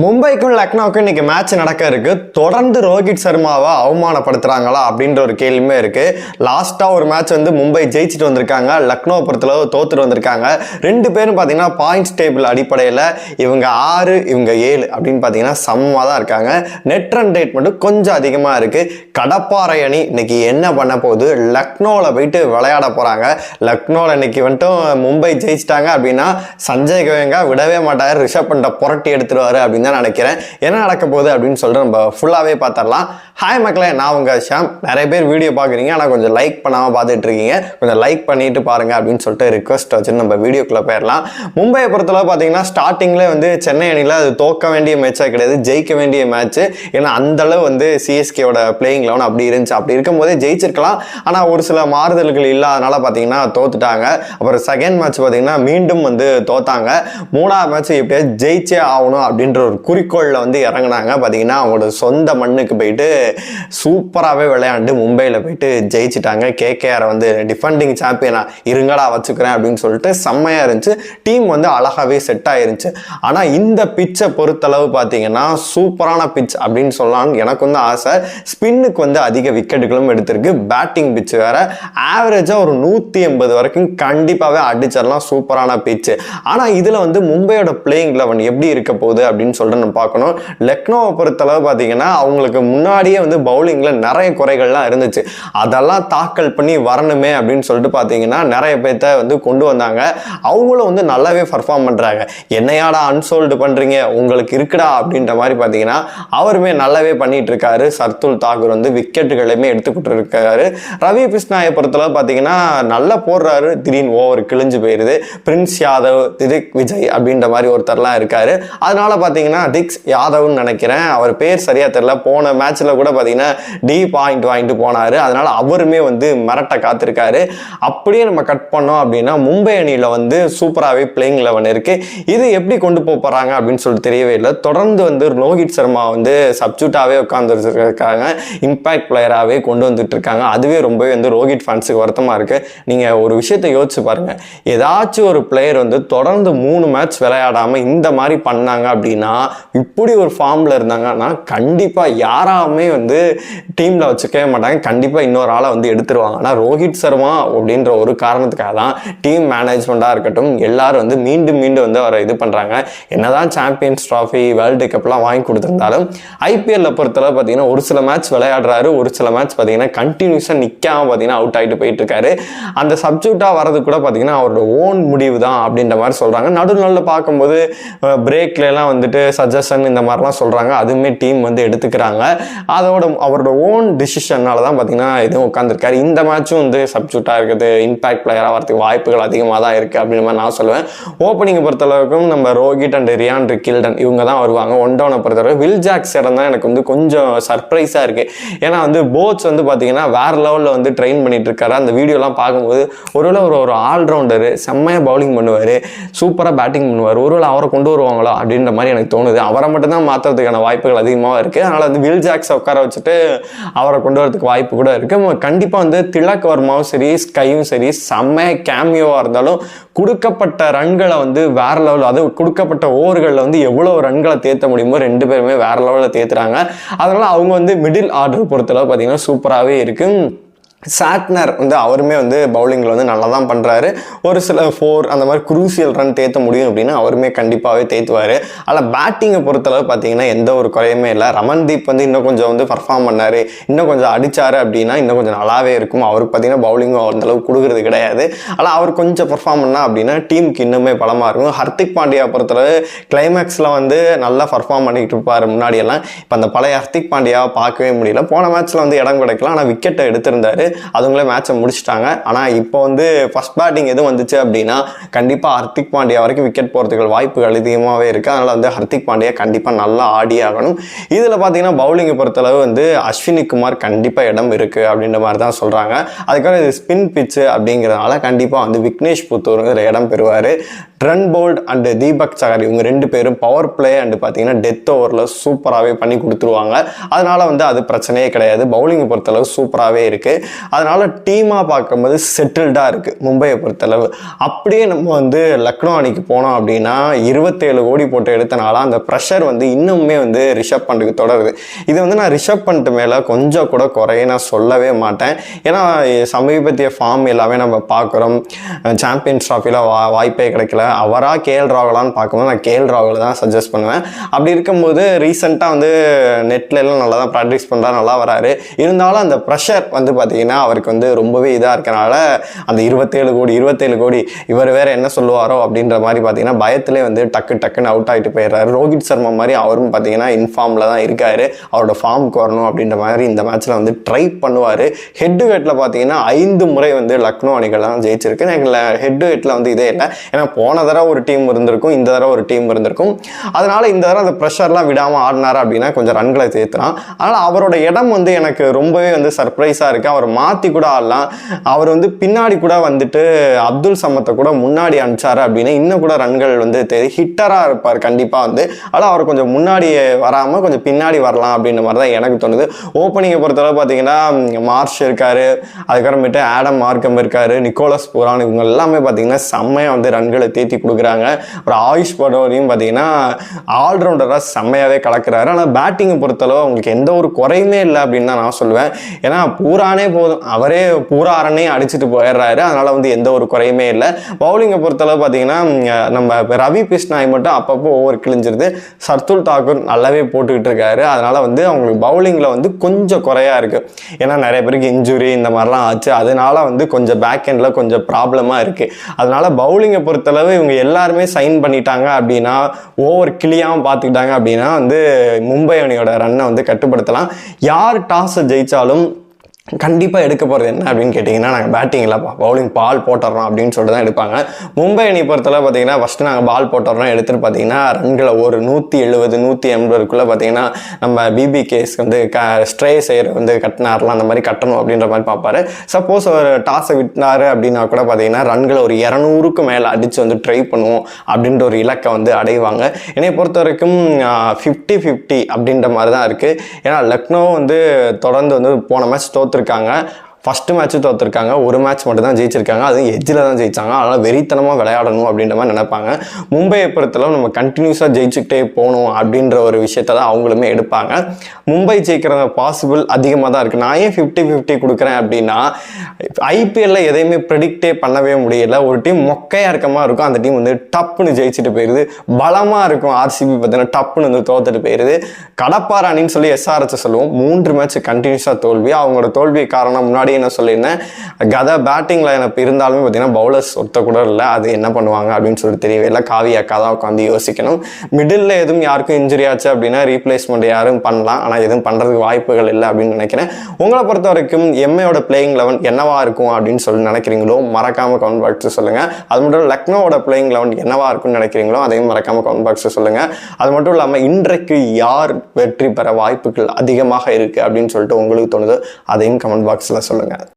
மும்பைக்கும் லக்னோவுக்கும் இன்னைக்கு மேட்ச் நடக்க இருக்கு. தொடர்ந்து ரோஹித் சர்மாவை அவமானப்படுத்துறாங்களா அப்படின்ற ஒரு கேள்வியுமே இருக்கு. லாஸ்டா ஒரு மேட்ச் வந்து மும்பை ஜெயிச்சுட்டு வந்திருக்காங்க. லக்னோ பொறுத்தளவு தோத்துட்டு வந்திருக்காங்க. ரெண்டு பேரும் பார்த்தீங்கன்னா பாயிண்ட்ஸ் டேபிள் அடிப்படையில் இவங்க ஆறு இவங்க ஏழு அப்படின்னு பார்த்தீங்கன்னா சமமாக தான் இருக்காங்க. நெட் ரன் ரேட் மட்டும் கொஞ்சம் அதிகமாக இருக்கு. கடப்பாறை அணி இன்னைக்கு என்ன பண்ண போகுது? லக்னோவில் போயிட்டு விளையாட போகிறாங்க லக்னோவில் இன்னைக்கு வந்துட்டு மும்பை ஜெயிச்சிட்டாங்க அப்படின்னா சஞ்சய் கோயங்கா விடவே மாட்டார். ரிஷப் பண்ட புரட்டி எடுத்துருவாரு அப்படின்னு தான் நினைக்கிறேன். என்ன நடக்க போகுது அப்படின்னு சொல்லிட்டு நம்ம ஃபுல்லாகவே பார்த்துடலாம். ஹாய் மக்களே நான் உங்கள் ஷாம். நிறைய பேர் வீடியோ பார்க்குறீங்க. ஆனால் கொஞ்சம் லைக் பண்ணாமல் பார்த்துட்டு இருக்கீங்க. கொஞ்சம் லைக் பண்ணிட்டு பாருங்க அப்படின்னு சொல்லிட்டு ரிக்வஸ்ட் வச்சு நம்ம வீடியோக்குள்ளே போயிடலாம். மும்பையை பொறுத்தளவு பார்த்தீங்கன்னா ஸ்டார்டிங்கில் வந்து சென்னை அணியில் அது தோக்க வேண்டிய மேட்சாக கிடையாது. ஜெயிக்க வேண்டிய மேட்ச் ஏன்னா அந்த அளவு வந்து சிஎஸ்கேவோட பிளேயிங் லெவன் அப்படி இருந்துச்சு. அப்படி இருக்கும்போதே ஜெயிச்சிருக்கலாம். ஆனால் ஒரு சில மாறுதல்கள் இல்லாதனால பார்த்தீங்கன்னா தோத்துட்டாங்க. அப்புறம் செகண்ட் மேட்ச் பார்த்தீங்கன்னா மீண்டும் வந்து தோத்தாங்க. மூணாவது மேட்ச் எப்படியாவது ஜெயிச்சே ஆகணும் அப்படின்ற ஒரு குறிக்கோளில் வந்து இறங்குனாங்க. பார்த்தீங்கன்னா அவங்களோட சொந்த மண்ணுக்கு போயிட்டு சூப்பராகவே விளையாண்டு மும்பையில் போயிட்டு ஜெயிச்சிட்டாங்க. கேகேஆரை வந்து டிஃபெண்டிங் சாம்பியனா இருங்கடா வச்சுக்கிறேன் அப்படின்னு சொல்லிட்டு செம்மையாக இருந்துச்சு. டீம் வந்து அழகாகவே செட் ஆயிருந்துச்சு. ஆனால் இந்த பிச்சை பொறுத்தளவு பார்த்தீங்கன்னா சூப்பரான பிச் அப்படின்னு சொல்லலாம்னு எனக்கு வந்து ஆசை. ஸ்பின்னுக்கு வந்து அதிக விக்கெட்டுகளும் எடுத்திருக்கு. பேட்டிங் பிச்சு வேற. ஆவரேஜாக ஒரு நூற்றி எண்பது வரைக்கும் கண்டிப்பாகவே அடிச்சிடலாம். சூப்பரான பிச்சு ஆனால் இதில் வந்து மும்பையோட பிளேயிங் லெவன் எப்படி இருக்க போகுது அப்படின்னு சொல்லிட்டு நம்ம பார்க்கணும். லக்னோவை பொறுத்தளவு பார்த்தீங்கன்னா அவங்களுக்கு முன்னாடியே வந்து பவுலிங்கில் நிறைய குறைகள்லாம் இருந்துச்சு. அதெல்லாம் தாக்கல் பண்ணி வரணுமே அப்படின்னு சொல்லிட்டு பார்த்தீங்கன்னா நிறைய பேர்த்த வந்து கொண்டு வந்தாங்க. அவங்களும் வந்து நல்லாவே பர்ஃபார்ம் பண்ணுறாங்க என்னையாடா அன்சோல்டு பண்ணுறீங்க உங்களுக்கு இருக்குடா அப்படின்ற மாதிரி பார்த்தீங்கன்னா அவருமே நல்லாவே பண்ணிட்டு இருக்காரு சர்துல் தாகூர் வந்து விக்கெட்டுகளையுமே எடுத்துக்கிட்டு இருக்காரு ரவி கிருஷ்ணாயை பொறுத்தளவு பார்த்தீங்கன்னா நல்லா போடுறாரு. திடீர்னு ஓவர் கிழிஞ்சு போயிடுது பிரின்ஸ் யாதவ் திதிக் விஜய் அப்படின்ற மாதிரி ஒருத்தர்லாம் இருக்காரு. அதனால பார்த்தீங்கன்னா திக்ஸ் யாதவ்னு நினைக்கிறேன். அவர் பேர் சரியாக தெரில போன மேட்ச்சில் கூட பார்த்தீங்கன்னா டி பாயிண்ட் வாங்கிட்டு போனார். அதனால் அவருமே வந்து மிரட்ட காத்திருக்காரு. அப்படியே நம்ம கட் பண்ணோம் அப்படின்னா மும்பை அணியில் வந்து சூப்பராகவே பிளேயிங் லெவன் இருக்குது இது எப்படி கொண்டு போக போகிறாங்க அப்படின்னு சொல்லிட்டு தெரியவே இல்லை. தொடர்ந்து வந்து ரோஹித் சர்மா வந்து சப்ஜூட்டாகவே உட்காந்துருக்காங்க இம்பாக்ட் பிளேயராகவே கொண்டு வந்துட்டு இருக்காங்க அதுவே ரொம்பவே வந்து ரோஹித் ஃபேன்ஸுக்கு வருத்தமாக இருக்குது நீங்கள் ஒரு விஷயத்தை யோசிச்சு பாருங்கள் ஏதாச்சும் ஒரு பிளேயர் வந்து தொடர்ந்து மூணு மேட்ச் விளையாடாமல் இந்த மாதிரி பண்ணாங்க அப்படின்னா இப்படி ஒரு ஃபார்மில் இருந்தாங்கன்னா கண்டிப்பாக யாராலுமே வந்து டீமில் வச்சுக்கவே மாட்டாங்க. கண்டிப்பாக இன்னொரு ஆளை வந்து எடுத்துருவாங்க. ஆனால் ரோஹித் சர்மா அப்படின்ற ஒரு காரணத்துக்காக தான் டீம் மேனேஜ்மெண்ட்டாக இருக்கட்டும் எல்லாரும் வந்து மீண்டும் மீண்டும் வந்து அவரை இது பண்ணுறாங்க என்னதான் சாம்பியன்ஸ் ட்ராஃபி வேர்ல்டு கப்லாம் வாங்கி கொடுத்துருந்தாலும் ஐபிஎல்ல பொறுத்தளவு பார்த்தீங்கன்னா ஒரு சில மேட்ச் விளையாடுறாரு. ஒரு சில மேட்ச் பார்த்தீங்கன்னா கண்டினியூஸாக நிற்காம பார்த்தீங்கன்னா அவுட் ஆகிட்டு போயிட்டு இருக்காரு அந்த சப்ஜெக்டாக வரது கூட பார்த்தீங்கன்னா அவரோட ஓன் முடிவு தான் அப்படின்ற மாதிரி சொல்கிறாங்க நடுநாளில் பார்க்கும்போது பிரேக்ல எல்லாம் வந்துட்டு சஜஷன் இந்த மாதிரிலாம் சொல்கிறாங்க அதுவுமே டீம் வந்து எடுத்துக்கிறாங்க. அதோட அவரோட ஓன் டிசிஷனால தான் பார்த்தீங்கன்னா இதுவும் உட்காந்துருக்காரு இந்த மேட்சும் வந்து சப்ஜூட்டாக இருக்குது. இம்பாக்ட் பிளேயராக வரதுக்கு வாய்ப்புகள் அதிகமாக தான் இருக்குது அப்படின்ற மாதிரி நான் சொல்லுவேன். ஓப்பனிங்கை பொறுத்தளவுக்கும் நம்ம ரோஹித் அண்ட் ரியான் கில்டன் இவங்க தான் வருவாங்க. ஒன் டவுனை பொறுத்தவரை வில் ஜாக்ஸ் இடம் தான் எனக்கு வந்து கொஞ்சம் சர்ப்ரைஸாக இருக்குது ஏன்னா வந்து போட்ஸ் வந்து பார்த்தீங்கன்னா வேற லெவலில் வந்து ட்ரெயின் பண்ணிட்டு இருக்காரு. அந்த வீடியோலாம் பார்க்கும்போது ஒருவேளை ஒரு ஒரு ஆல்ரவுண்டரு செம்மையாக பவுலிங் பண்ணுவார். சூப்பராக பேட்டிங் பண்ணுவார். ஒருவேளை அவரை கொண்டு வருவாங்களோ அப்படின்ற மாதிரி எனக்கு தோணும் தோணுது. அவரை மட்டும்தான் மாற்றுறதுக்கான வாய்ப்புகள் அதிகமாக இருக்குது அதனால் வந்து வில் ஜாக்ஸை உட்கார வச்சுட்டு அவரை கொண்டு வரதுக்கு வாய்ப்பு கூட இருக்குது கண்டிப்பாக வந்து திலக் வர்மாவும் சரி ஸ்கையும் சரி செம்ம கேமியோவாக இருந்தாலும் கொடுக்கப்பட்ட ரன்களை வந்து வேற லெவல் அது கொடுக்கப்பட்ட ஓவர்களில் வந்து எவ்வளோ ரன்களை தேர்த்த முடியுமோ ரெண்டு பேருமே வேற லெவலில் தேத்துறாங்க. அதனால் அவங்க வந்து மிடில் ஆர்டர் பொறுத்தளவு பார்த்தீங்கன்னா சூப்பராகவே இருக்குது சாட்னர் வந்து அவருமே வந்து பவுலிங்கில் வந்து நல்லா தான் பண்ணுறாரு ஒரு சில ஃபோர் அந்த மாதிரி குரூசியல் ரன் தேத்த முடியும் அப்படின்னா அவருமே கண்டிப்பாகவே தேத்துவார். ஆனால் பேட்டிங்கை பொறுத்தளவு பார்த்தீங்கன்னா எந்த ஒரு குறையுமே இல்லை. ரமன்தீப் வந்து இன்னும் கொஞ்சம் வந்து பர்ஃபார்ம் பண்ணார். இன்னும் கொஞ்சம் அடித்தார் அப்படின்னா இன்னும் கொஞ்சம் நல்லாவே இருக்கும். அவருக்கு பார்த்தீங்கன்னா பவுலிங்கும் அந்த அளவுக்கு கொடுக்குறது கிடையாது. ஆனால் அவர் கொஞ்சம் பர்ஃபார்ம் பண்ணால் அப்படின்னா டீமுக்கு இன்னுமே பலமாக இருக்கும். ஹர்திக் பாண்டியா பொறுத்தளவு கிளைமேக்ஸில் வந்து நல்லா பர்ஃபார்ம் பண்ணிக்கிட்டு இருப்பார் முன்னாடியெல்லாம். இப்போ அந்த பழைய ஹர்திக் பாண்டியாவை பார்க்கவே முடியல. போன மேட்ச்சில் வந்து இடம் கிடைக்கல. ஆனால் விக்கெட்டை எடுத்திருந்தார். அதுங்களே மேட்சை முடிச்சிட்டாங்க. ஆனால் இப்போ வந்து ஃபஸ்ட் பேட்டிங் எதுவும் வந்துச்சு அப்படின்னா கண்டிப்பாக ஹர்திக் பாண்டியா வரைக்கும் விக்கெட் போகிறதுக்கு வாய்ப்புகள் அதிகமாகவே இருக்குது அதனால் வந்து ஹர்திக் பாண்டியா கண்டிப்பாக நல்லா ஆடி ஆகணும். இதில் பார்த்தீங்கன்னா பவுலிங்கை பொறுத்தளவு வந்து அஸ்வினி குமார் கண்டிப்பாக இடம் இருக்குது அப்படின்ற மாதிரி தான் சொல்கிறாங்க அதுக்காக இது ஸ்பின் பிச்சு அப்படிங்கிறதுனால கண்டிப்பாக வந்து விக்னேஷ் புத்தூருங்கிற இடம் பெறுவார். ட்ரன் போல்ட் அண்டு தீபக் சகர் இவங்க ரெண்டு பேரும் பவர் பிளே அண்டு பார்த்தீங்கன்னா டெத் ஓவரில் சூப்பராகவே பண்ணி கொடுத்துருவாங்க. அதனால் வந்து அது பிரச்சனையே கிடையாது. பவுலிங்கை பொறுத்தளவு சூப்பராகவே இருக்குது அதனால் டீமாக பார்க்கும்போது செட்டில்டாக இருக்குது மும்பையை பொறுத்தளவு. அப்படியே நம்ம வந்து லக்னோ அணிக்கு போனோம் அப்படின்னா இருபத்தேழு கோடி போட்டு எடுத்தனால அந்த ப்ரெஷர் வந்து இன்னுமே வந்து ரிஷப் பண்ட்டுக்கு தொடருது. இது வந்து நான் ரிஷப் பண்ணிட்டு மேலே கொஞ்சம் கூட குறைய நான் சொல்லவே மாட்டேன். ஏன்னா சமீபத்திய ஃபார்ம் எல்லாமே நம்ம பார்க்குறோம். சாம்பியன்ஸ் ட்ராஃபியில் வா வாய்ப்பே கிடைக்கல. அவராக கேஎல் ராகுலான்னு பார்க்கும்போது நான் கேஎல் ராகுல தான் சஜஸ்ட் பண்ணுவேன். அப்படி இருக்கும்போது ரீசெண்டாக வந்து நெட்ல எல்லாம் நல்லா தான் ப்ராக்டிஸ் பண்ணுறா நல்லா வராரு. இருந்தாலும் அந்த ப்ரெஷர் வந்து பார்த்தீங்கன்னா அவருக்கு வந்து ரொம்பவே இதாக இருக்கனால அந்த இருபத்தேழு கோடி இருபத்தேழு கோடி இவர் வேற என்ன சொல்லுவாரோ அப்படின்ற மாதிரி பார்த்தீங்கன்னா பயத்திலே வந்து டக்கு டக்குன்னு அவுட் ஆகிட்டு போயிடுறாரு. ரோஹித் சர்மா மாதிரி அவரும் பார்த்தீங்கன்னா இன்ஃபார்மில் தான் இருக்காரு. அவரோட ஃபார்முக்கு வரணும் அப்படின்ற மாதிரி இந்த மேட்ச்சில் வந்து ட்ரை பண்ணுவார். ஹெட் டு ஹெட்டில் பார்த்தீங்கன்னா ஐந்து முறை வந்து லக்னோ அணிகள் தான் ஜெயிச்சிருக்கு. எங்களை ஹெட் டு ஹெட்டில் வந்து இதே இல்லை. ஏன்னா போன தடவை ஒரு டீம் இருந்திருக்கும் இந்த தடவை ஒரு டீம் இருந்திருக்கும். அதனால் இந்த தடவை அந்த ப்ரெஷர்லாம் விடாமல் ஆடினார் அப்படின்னா கொஞ்சம் ரன்களை சேர்த்துறான் அதனால் அவரோட இடம் வந்து எனக்கு ரொம்பவே வந்து சர்ப்ரைஸாக இருக்குது அவர் மாற்றி கூட ஆடலாம். அவர் வந்து பின்னாடி கூட வந்துட்டு அப்துல் சமத்தை கூட முன்னாடி அனுப்பிச்சாரு அப்படின்னா இன்னும் கூட ரன்கள் வந்து தெரியும் ஹிட்டராக இருப்பார் கண்டிப்பாக வந்து. ஆனால் அவர் கொஞ்சம் முன்னாடி வராமல் கொஞ்சம் பின்னாடி வரலாம் அப்படின்ற மாதிரி தான் எனக்கு தோணுது. ஓப்பனிங்கை பொறுத்தளவு பார்த்தீங்கன்னா மார்ஷ் இருக்கார். அதுக்கப்புறமேட்டு ஆடம் மார்க்கம் இருக்கார். நிக்கோலஸ் புரான் இவங்க எல்லாமே பார்த்தீங்கன்னா செம்மையாக வந்து ரன்களை தேத்தி கொடுக்குறாங்க. ஒரு ஆயுஷ் படோரையும் பார்த்தீங்கன்னா ஆல்ரவுண்டராக செம்மையாகவே கலக்குறாரு. ஆனால் பேட்டிங்கை பொறுத்தளவு அவங்களுக்கு எந்த ஒரு குறையுமே இல்லை அப்படின்னு தான் நான் சொல்லுவேன். ஏன்னா பூரானே போதும். அவரே பூரா அரனே அடிச்சுட்டு போயிடுறாரு. அதனால் வந்து எந்த ஒரு குறையுமே இல்லை. பவுலிங்கை பொறுத்தளவு பார்த்தீங்கன்னா நம்ம ரவி பிஷ்னாய் மட்டும் அப்பப்போ ஓவர் கிழிஞ்சிருது. சர்துல் தாக்கூர் நல்லாவே போட்டுக்கிட்டு இருக்காரு. அதனால் வந்து அவங்களுக்கு பவுலிங்கில் வந்து கொஞ்சம் குறையாக இருக்குது ஏன்னா நிறைய பேருக்கு இன்ஜுரி இந்த மாதிரிலாம் ஆச்சு. அதனால வந்து கொஞ்சம் பேக் எண்டில் கொஞ்சம் ப்ராப்ளமாக இருக்குது அதனால் பவுலிங்கை பொறுத்தளவு இவங்க எல்லாருமே சைன் பண்ணிட்டாங்க அப்படின்னா ஓவர் கிளியாகவும் பார்த்துக்கிட்டாங்க அப்படின்னா வந்து மும்பை அணியோட ரன்னை வந்து கட்டுப்படுத்தலாம். யார் டாஸை ஜெயித்தாலும் கண்டிப்பாக எடுக்க போகிறது என்ன அப்படின்னு கேட்டிங்கன்னா நாங்கள் பேட்டிங் இல்லைப்பா பவுலிங் பால் போட்டுறோம் அப்படின்னு சொல்லிட்டு தான் எடுப்பாங்க. மும்பை அணி பொறுத்தவரை பார்த்தீங்கன்னா ஃபஸ்ட்டு நாங்கள் பால் போட்டுறோம். எடுத்துகிட்டு பார்த்தீங்கன்னா ரன்களை ஒரு நூற்றி எழுபது நூற்றி எண்பதுக்குள்ளே பார்த்தீங்கன்னா நம்ம பிபி கேஸ் வந்து க ஸ்ட்ரே செய்கிற வந்து கட்டினார்லாம் அந்த மாதிரி கட்டணும் அப்படின்ற மாதிரி பார்ப்பாரு. சப்போஸ் ஒரு டாஸை விட்டாரு அப்படின்னா கூட பார்த்தீங்கன்னா ரன்களை ஒரு இரநூறுக்கு மேலே அடித்து வந்து ட்ரை பண்ணுவோம் அப்படின்ற ஒரு இலக்கை வந்து அடைவாங்க. என்னை பொறுத்த வரைக்கும் ஃபிஃப்டி ஃபிஃப்டி அப்படின்ற மாதிரி தான் இருக்குது ஏன்னா லக்னோ வந்து தொடர்ந்து வந்து போன மேட்ச் இருக்காங்க. ஃபஸ்ட்டு மேட்ச்சு தோற்றுருக்காங்க ஒரு மேட்ச் மட்டும் தான் ஜெயிச்சிருக்காங்க. அதுவும் எஜ்ஜில் தான் ஜெயிச்சாங்க. அதனால் வெறித்தனமாக விளையாடணும் அப்படின்ற மாதிரி நினைப்பாங்க. மும்பையை பொறுத்தளவு நம்ம கண்டினியூஸாக ஜெயிச்சுக்கிட்டே போகணும் அப்படின்ற ஒரு விஷயத்த தான் அவங்களுமே எடுப்பாங்க. மும்பை ஜெயிக்கிறத பாசிபிள் அதிகமாக தான் இருக்குது நான் ஏன் ஃபிஃப்டி ஃபிஃப்டி கொடுக்குறேன் அப்படின்னா ஐபிஎல்ல எதையுமே ப்ரெடிக்டே பண்ணவே முடியல. ஒரு டீம் மொக்கையாக இருக்க மாதிரி இருக்கும். அந்த டீம் வந்து டப்புன்னு ஜெயிச்சுட்டு போயிடுது பலமாக இருக்கும் ஆர்சிபி பார்த்தீங்கன்னா டப்புன்னு வந்து தோத்துட்டு போயிடுது கடப்பார் அணின்னு சொல்லி எஸ்ஆர்எஸ் சொல்லுவோம். மூன்று மேட்ச் கண்டினியூஸாக தோல்வி. அவங்களோட தோல்வி காரணம் முன்னாடி என்ன சொல்லியிருந்தேன் கத பேட்டிங் லைனப் இருந்தாலுமே பார்த்தீங்கன்னா பவுலர்ஸ் ஒருத்த கூட இல்லை அது என்ன பண்ணுவாங்க அப்படின்னு சொல்லிட்டு தெரியவே இல்லை. காவி அக்கா தான் உட்காந்து யோசிக்கணும். மிடில் எதுவும் யாருக்கும் இன்ஜுரி ஆச்சு அப்படின்னா ரீப்ளேஸ்மெண்ட் யாரும் பண்ணலாம். ஆனால் எதுவும் பண்ணுறதுக்கு வாய்ப்புகள் இல்லை அப்படின்னு நினைக்கிறேன். உங்களை பொறுத்த வரைக்கும் எம்ஏயோட பிளேயிங் லெவன் என்னவா இருக்கும் அப்படின்னு சொல்லி நினைக்கிறீங்களோ மறக்காம கமெண்ட் பாக்ஸ் சொல்லுங்க. அது மட்டும் இல்ல, லக்னோவோட பிளேயிங் லெவன் என்னவா இருக்கும்னு நினைக்கிறீங்களோ அதையும் மறக்காம கமெண்ட் பாக்ஸ் சொல்லுங்க. அது மட்டும் இல்லாமல் இன்றைக்கு யார் வெற்றி பெற வாய்ப்புகள் அதிகமாக இருக்கு அப்படின்னு சொல்லிட்டு உங்களுக்கு தோணுதோ அதையும் கமெண்ட் பாக்ஸில் Obrigado.